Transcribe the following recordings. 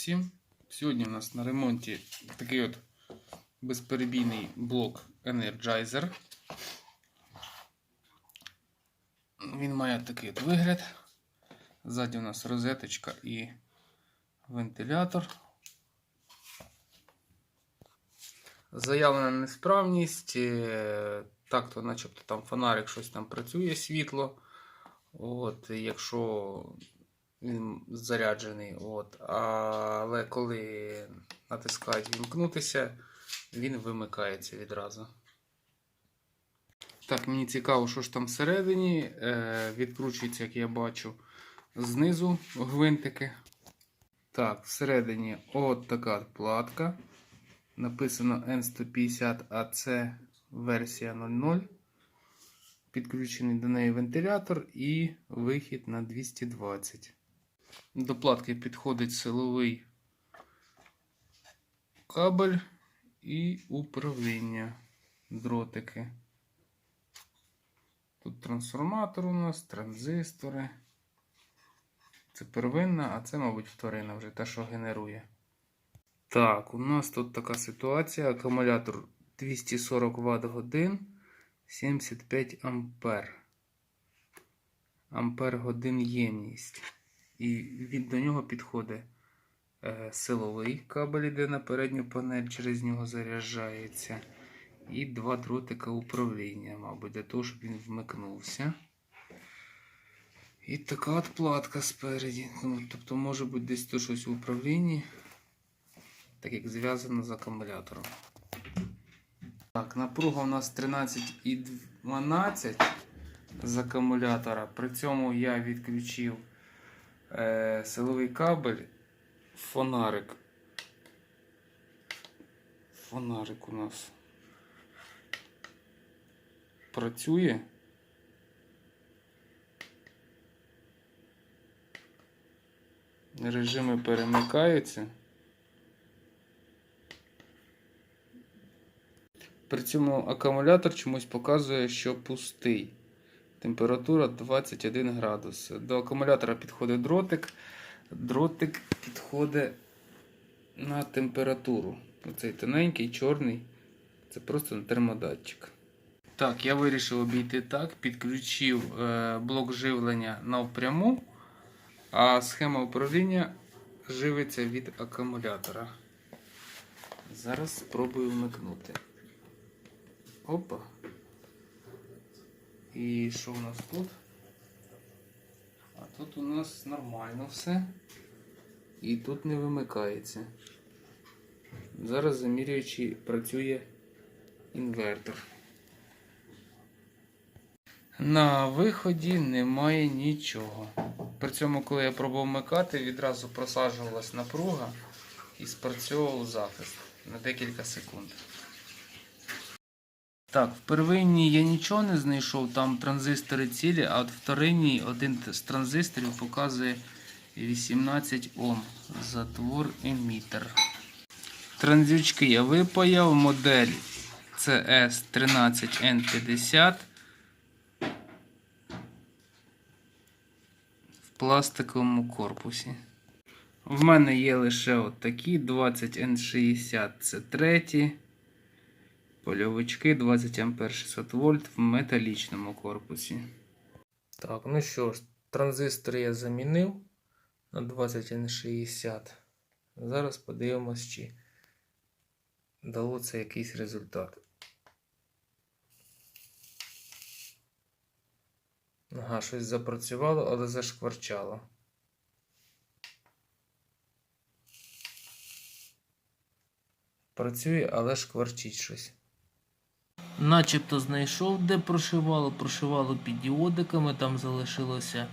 Всім. Сьогодні у нас на ремонті такий от безперебійний блок Energizer. Він має такий от вигляд. Ззаді у нас розеточка і вентилятор. Заявлена несправність. е, Так, то начебто там фонарик щось там працює світло. От, якщо він заряджений. От. Але коли натискають вімкнутися, він вимикається відразу. Так, мені цікаво, що ж там всередині. Е, відкручується, як я бачу, знизу гвинтики. Так, всередині от така платка. Написано N150AC версія 00. Підключений до неї вентилятор і вихід на 220. До платки підходить силовий кабель і управління дротики. Тут трансформатор у нас, транзистори. Це первинна, а це, мабуть, вторинна вже те, що генерує. Так, у нас тут така ситуація. Акумулятор 240 Вт годин, 75 ампер. Ампер годин ємність. І від до нього підходить е, силовий кабель, іде на передню панель, через нього заряджається. І два дротика управління, мабуть, для того, щоб він вмикнувся. І така от платка спереді. Ну, тобто, може бути десь тут щось в управлінні, так як зв'язано з акумулятором. Так, напруга у нас 13,12 з акумулятора. При цьому я відключив е, силовий кабель, фонарик. Фонарик у нас працює. Режими перемикаються. При цьому акумулятор чомусь показує, що пустий. Температура 21 градус. До акумулятора підходить дротик. Дротик підходить на температуру. Оцей тоненький, чорний. Це просто термодатчик. Так, я вирішив обійти так. Підключив е, блок живлення навпряму, а схема управління живиться від акумулятора. Зараз спробую вмикнути. Опа. І що у нас тут? А тут у нас нормально все. І тут не вимикається. Зараз замірюючи працює інвертор. На виході немає нічого. При цьому, коли я пробував вмикати, відразу просаджувалась напруга і спрацьовував захист на декілька секунд. Так, в первинній я нічого не знайшов, там транзистори цілі, а от вторинній один з транзисторів показує 18 Ом. Затвор емітер. Транзючки я випаяв, модель CS13N50 в пластиковому корпусі. В мене є лише от такі 20N60 це треті. Польовички 20 А 600 вольт в металічному корпусі. Так, ну що ж, транзистори я замінив на 20N60. Зараз подивимось, чи дало це якийсь результат. Ага, щось запрацювало, але зашкварчало. Працює, але шкварчить щось. Начебто знайшов, де прошивало, прошивало під діодиками, там залишилося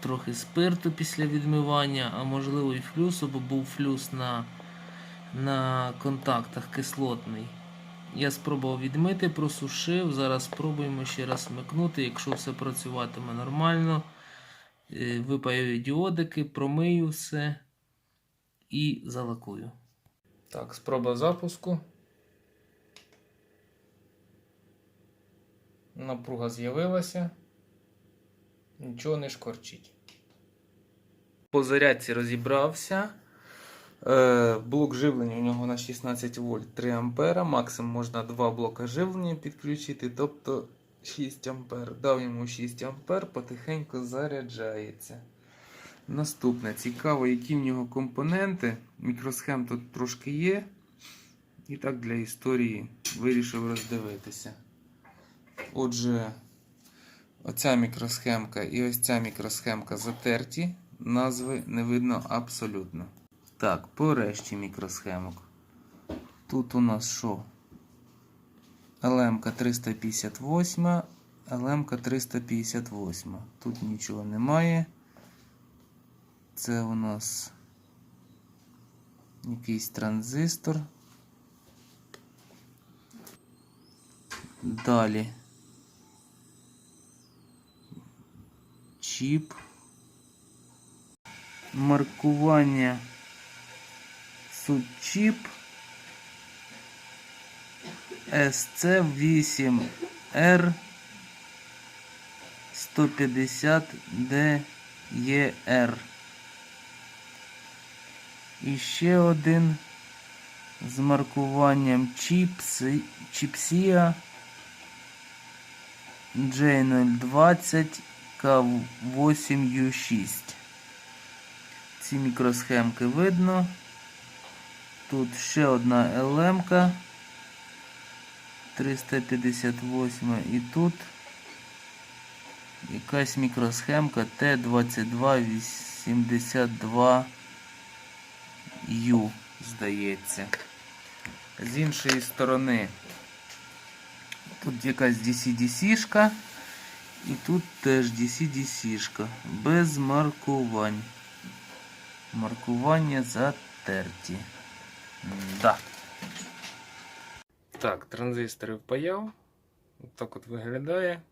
трохи спирту після відмивання, а можливо і флюсу, бо був флюс на, на контактах кислотний. Я спробував відмити, просушив. Зараз спробуємо ще раз вмикнути. Якщо все працюватиме нормально, е, випаю діодики, промию все і залакую. Так, спроба запуску. Напруга з'явилася. Нічого не шкорчить. По зарядці розібрався. Е, блок живлення у нього на 16 вольт 3 ампера. Максимум можна 2 блока живлення підключити, тобто 6 ампер. Дав йому 6 ампер, потихеньку заряджається. Наступне, цікаво, які в нього компоненти. Мікросхем тут трошки є. І так для історії вирішив роздивитися. Отже, оця мікросхемка і ось ця мікросхемка затерті, назви не видно абсолютно. Так, по решті мікросхемок. Тут у нас що? ЛМК 358, ЛМК 358. Тут нічого немає. Це у нас якийсь транзистор. Далі. Чіп. Маркування субчіп SC8R 150DER. І ще один з маркуванням чіпсія J020 K8U6. Ці мікросхемки видно. Тут ще одна ЛМ 358 і тут якась мікросхемка Т2282U, здається. З іншої сторони тут якась DC-DC-шка і тут теж DC-DC-шка без маркувань. Маркування затерті. Да. Так, транзистори впаяв. Так от виглядає.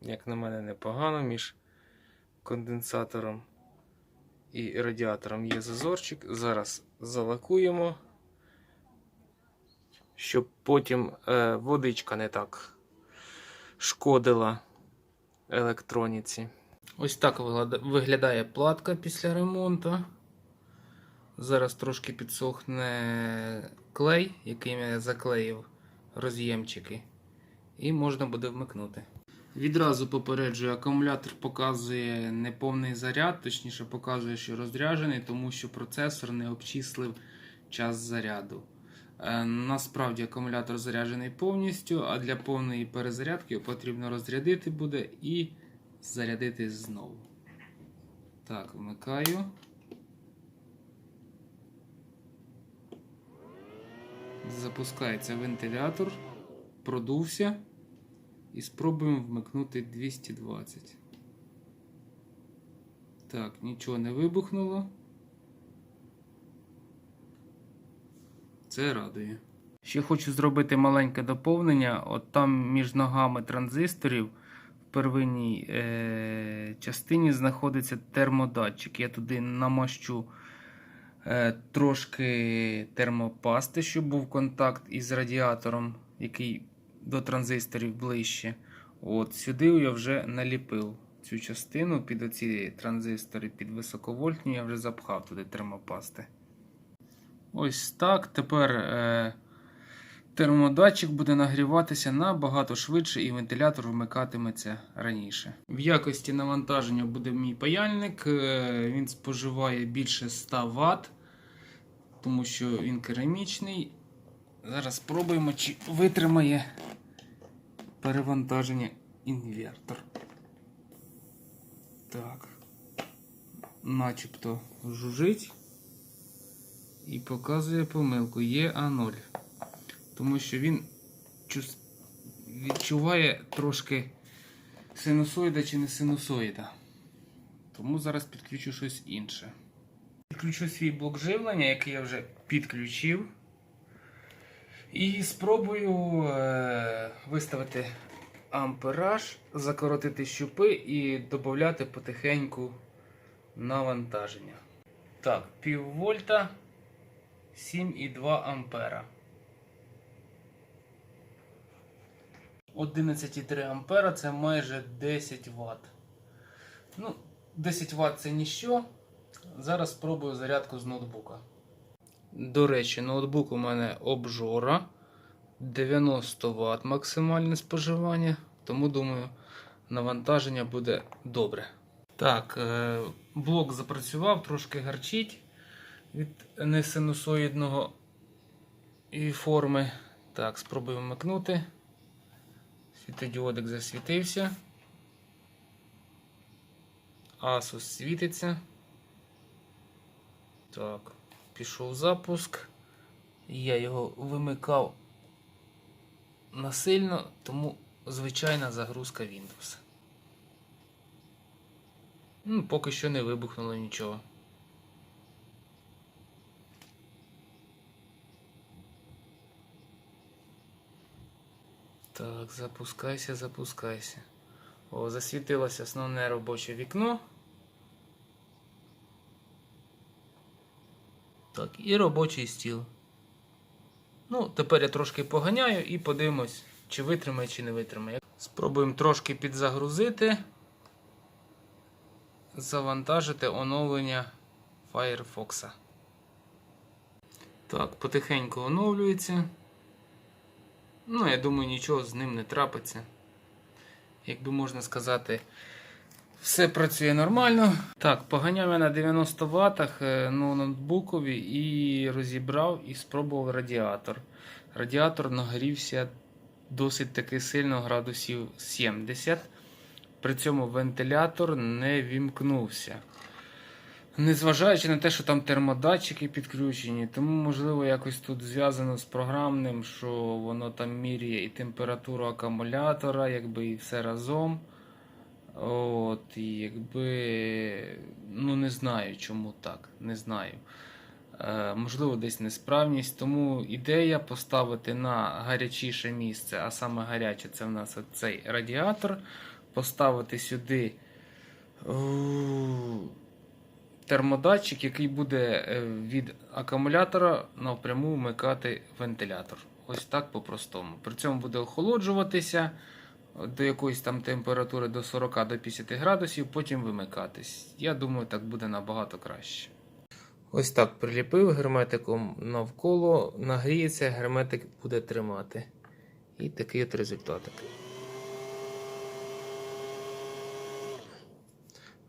Як на мене, непогано між конденсатором і радіатором є зазорчик. Зараз залакуємо, щоб потім е, водичка не так шкодила електроніці. Ось так виглядає платка після ремонту. Зараз трошки підсохне клей, яким я заклеїв роз'ємчики, і можна буде вмикнути. Відразу попереджую, акумулятор показує неповний заряд, точніше показує, що розряджений, тому що процесор не обчислив час заряду. Е, Насправді акумулятор заряджений повністю, а для повної перезарядки потрібно розрядити буде і зарядити знову. Так, вмикаю. Запускається вентилятор, продувся і спробуємо вмикнути 220. Так, нічого не вибухнуло. Це радує. Ще хочу зробити маленьке доповнення. От там між ногами транзисторів в первинній е- частині знаходиться термодатчик. Я туди намащу е, трошки термопасти, щоб був контакт із радіатором, який до транзисторів ближче. От Сюди я вже наліпив цю частину під оці транзистори під високовольтні, я вже запхав туди термопасти. Ось так. Тепер е, термодатчик буде нагріватися набагато швидше і вентилятор вмикатиметься раніше. В якості навантаження буде мій паяльник. Е, він споживає більше 100 Вт, тому що він керамічний. Зараз спробуємо, чи витримає перевантаження інвертор. Так. Начебто жужить і показує помилку є А0. Тому що він відчуває трошки синусоїда чи не синусоїда. Тому зараз підключу щось інше. Підключу свій блок живлення, який я вже підключив. І спробую е, виставити ампераж, закоротити щупи і додати потихеньку навантаження. Так, пів вольта 7,2 ампера. 11,3 ампера це майже 10 Вт. Ну, 10 Вт це ніщо. Зараз спробую зарядку з ноутбука. До речі, ноутбук у мене обжора 90 Вт максимальне споживання, тому думаю, навантаження буде добре. Так, е, блок запрацював, трошки гарчить від несинусоїдного і форми. Так, спробуємо вмикнути. Світодіодик засвітився. Asus світиться. Так, пішов запуск. Я його вимикав насильно, тому звичайна загрузка Windows. Ну, поки що не вибухнуло нічого. Так, запускайся, запускайся. О, засвітилося основне робоче вікно. Так, і робочий стіл. Ну, тепер я трошки поганяю і подивимось, чи витримає, чи не витримає. Спробуємо трошки підзагрузити, завантажити оновлення Firefox. Так, потихеньку оновлюється. Ну, я думаю, нічого з ним не трапиться. Якби можна сказати, все працює нормально. Так, поганяв я на 90 ватах е, ну, ноутбукові і розібрав і спробував радіатор. Радіатор нагрівся досить таки сильно, градусів 70. При цьому вентилятор не вімкнувся. Незважаючи на те, що там термодатчики підключені, тому, можливо, якось тут зв'язано з програмним, що воно там міряє і температуру акумулятора, якби і все разом. От, і якби. Ну, не знаю, чому так. Не знаю. Е, можливо, десь несправність. Тому ідея поставити на гарячіше місце, а саме гаряче це в нас цей радіатор. Поставити сюди. Термодатчик, який буде е, від акумулятора напряму вмикати вентилятор. Ось так по-простому. При цьому буде охолоджуватися до якоїсь там температури до 40 до 50 градусів, потім вимикатись. Я думаю, так буде набагато краще. Ось так приліпив герметиком навколо, нагріється, герметик буде тримати. І такий от результатик.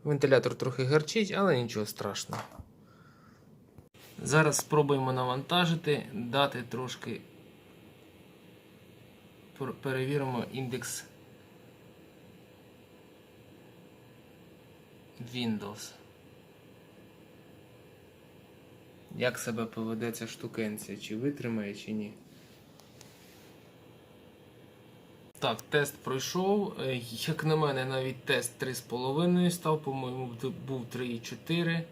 Вентилятор трохи гарчить, але нічого страшного. Зараз спробуємо навантажити, дати трошки перевіримо індекс Windows. Як себе поведе ця чи витримає, чи ні. Так, тест пройшов. Е, Як на мене, навіть тест 3,5 став, по-моєму, був 3,4.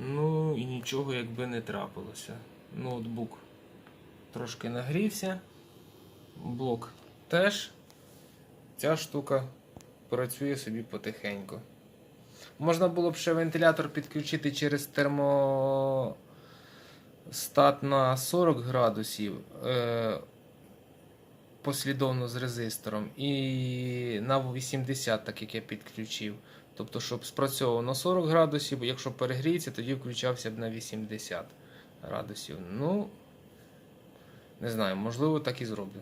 Ну і нічого якби не трапилося. Ноутбук трошки нагрівся. Блок теж. Ця штука працює собі потихеньку. Можна було б ще вентилятор підключити через термостат на 40 градусів. Послідовно з резистором і на 80, так як я підключив. Тобто, щоб спрацьовував на 40 градусів, якщо перегріється, тоді включався б на 80 градусів. Ну, не знаю, можливо, так і зроблю.